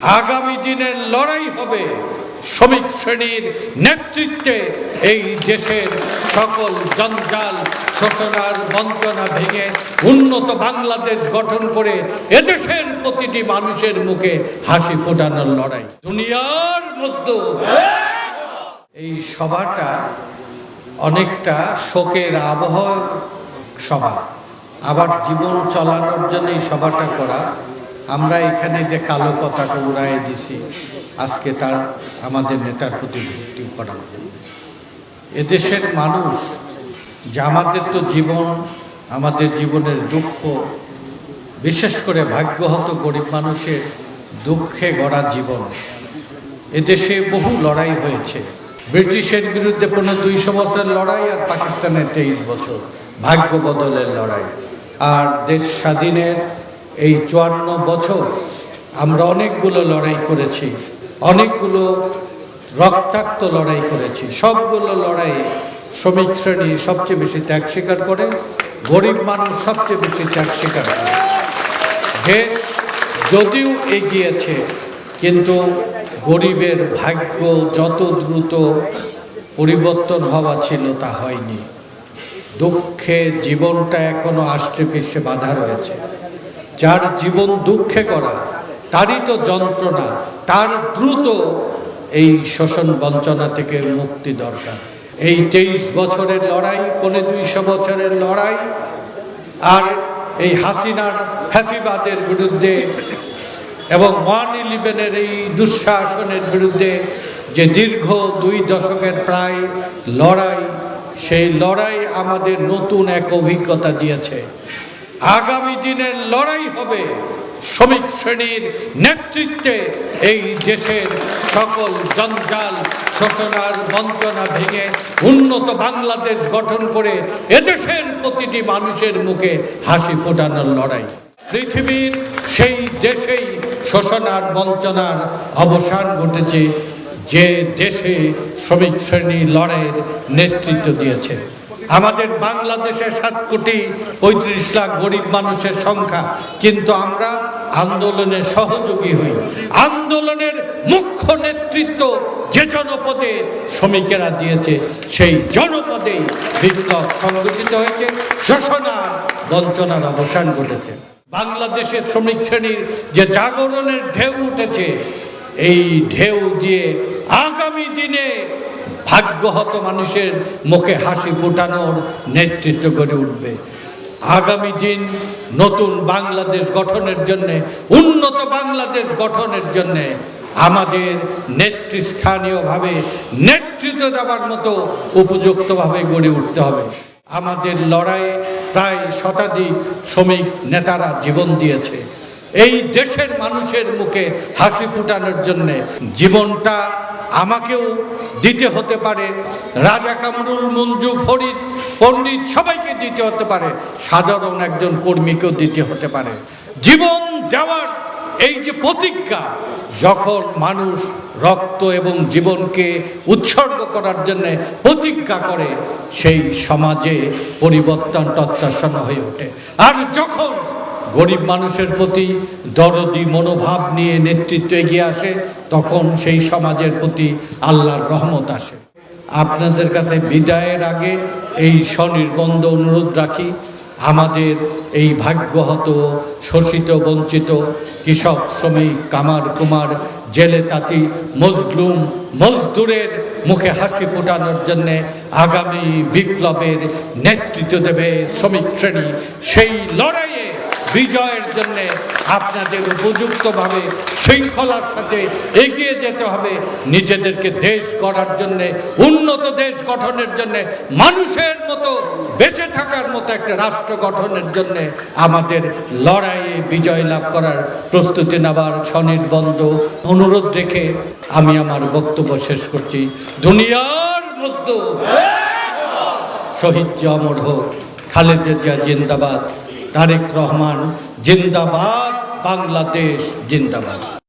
আগামী দিনের লড়াই হবে শ্রমিক শ্রেণির নেতৃত্বে এই দেশের সকল জঞ্জাল শোষণার বঞ্চনা ভেঙে উন্নত বাংলাদেশ গঠন করে এদেশের প্রতিটি মানুষের মুখে হাসি ফোটানোর লড়াই। দুনিয়ার মজদুর। এই সভাটা অনেকটা শোকের আবহ সভা। আবার জীবন চালানোর জন্য এই সভাটা করা আমরা এখানে যে কালো পতাকা উড়াই দিছি, আজকে তার আমাদের নেতার প্রতি ভিত্তি করার জন্য। এদেশের মানুষ, যে আমাদের তো জীবন, আমাদের জীবনের দুঃখ, বিশেষ করে ভাগ্যহত গরিব মানুষের দুঃখে গড়া জীবন, এদেশে বহু লড়াই হয়েছে। ব্রিটিশের বিরুদ্ধে পনেরো দুইশো বছর লড়াই আর পাকিস্তানের তেইশ বছর ভাগ্য বদলের লড়াই। আর দেশ স্বাধীনের এই চুয়ান্ন বছর আমরা অনেকগুলো লড়াই করেছি, অনেকগুলো রক্তাক্ত লড়াই করেছি। সবগুলো লড়াই শ্রমিক শ্রেণি সবচেয়ে বেশি ত্যাগ স্বীকার করে, গরিব মানুষ সবচেয়ে বেশি ত্যাগ স্বীকার করে। দেশ যদিও এগিয়েছে, কিন্তু গরিবের ভাগ্য যত দ্রুত পরিবর্তন হওয়া ছিল তা হয়নি। দুঃখে জীবনটা এখনও আষ্টে পিষ্টে বাধা রয়েছে। যার জীবন দুঃখে করা, তারই তো যন্ত্রণা, তার দ্রুত এই শোষণ বঞ্চনা থেকে মুক্তি দরকার। এই তেইশ বছরের লড়াই পনেরো দুইশো বছরের লড়াই, আর এই হাসিনার ফ্যাসিবাদের বিরুদ্ধে এবং ওয়ান ইলেভেনের এই দুঃশাসনের বিরুদ্ধে যে দীর্ঘ দুই দশকের প্রায় লড়াই, সেই লড়াই আমাদের নতুন এক অভিজ্ঞতা দিয়েছে। আগামী দিনের লড়াই হবে শ্রমিক শ্রেণির নেতৃত্বে এই দেশের সকল জঞ্জাল শোষণার বঞ্চনা ভেঙে উন্নত বাংলাদেশ গঠন করে এদেশের প্রতিটি মানুষের মুখে হাসি ফোটানোর লড়াই। পৃথিবীর সেই দেশেই শোষণার বঞ্চনার অবসান ঘটেছে, যে দেশে শ্রমিক শ্রেণি লড়াইয়ের নেতৃত্ব দিয়েছে। আমাদের বাংলাদেশে সাত কোটি পঁয়ত্রিশ লাখ গরিব মানুষের সংখ্যা, কিন্তু আমরা আন্দোলনের সহযোগী হই। আন্দোলনের মুখ্য নেতৃত্ব যে জনপদে শ্রমিকেরা দিয়েছে, সেই জনপদেই বিপ্লব সংগঠিত হয়েছে শোষণার বঞ্চনার অবসান ঘটেছে। বাংলাদেশের শ্রমিক শ্রেণির যে জাগরণের ঢেউ উঠেছে, এই ঢেউ দিয়ে আগামী দিনে ভাগ্যহত মানুষের মুখে হাসি ফোটানোর নেতৃত্ব করে উঠবে। আগামী দিন নতুন বাংলাদেশ গঠনের জন্যে, উন্নত বাংলাদেশ গঠনের জন্যে আমাদের নেতৃস্থানীয়ভাবে নেতৃত্ব দেওয়ার মতো উপযুক্তভাবে গড়ে উঠতে হবে। আমাদের লড়াইয়ে প্রায় শতাধিক শ্রমিক নেতারা জীবন দিয়েছে। এই দেশের মানুষের মুখে হাসি ফুটানোর জন্যে জীবনটা আমাকেও দিতে হতে পারে। রাজা কামরুল, মঞ্জু ফরিদ, পণ্ডিত সবাইকে দিতে হতে পারে। সাধারণ একজন কর্মীকেও দিতে হতে পারে। জীবন দেওয়ার এই যে প্রতিজ্ঞা, যখন মানুষ রক্ত এবং জীবনকে উৎসর্গ করার জন্য প্রতিজ্ঞা করে, সেই সমাজে পরিবর্তন তত্ত্বাসন হয়ে ওঠে। আর যখন গরিব মানুষের প্রতি দরদি মনোভাব নিয়ে নেতৃত্ব এগিয়ে আসে, তখন সেই সমাজের প্রতি আল্লাহর রহমত আসে। আপনাদের কাছে বিদায়ের আগে এই স্বনির্বন্ধ অনুরোধ রাখি, আমাদের এই ভাগ্যহত, শোষিত, বঞ্চিত কৃষক, শ্রমিক, কামার, কুমার, জেলে তাঁতি, মজলুম, মজদুরের মুখে হাসি ফোটানোর জন্যে আগামী বিপ্লবের নেতৃত্ব দেবে শ্রমিক শ্রেণি। সেই লড়াইয়ে বিজয়ের জন্য আপনাদের উপযুক্তভাবে শৃঙ্খলার সাথে এগিয়ে যেতে হবে। নিজেদেরকে দেশ গড়ার জন্য, উন্নত দেশ গঠনের জন্য, মানুষের মতো বেঁচে থাকার মতো একটা রাষ্ট্র গঠনের জন্য আমাদের লড়াইয়ে বিজয় লাভ করার প্রস্তুতি নেবার স্বনির্বন্ধ অনুরোধ রেখে আমি আমার বক্তব্য শেষ করছি। দুনিয়ার মজদুর, শহীদ জমর হোক, খালেদা জিয়া জিন্দাবাদ। তারেক রহমান জিন্দাবাদ বাংলাদেশ জিন্দাবাদ।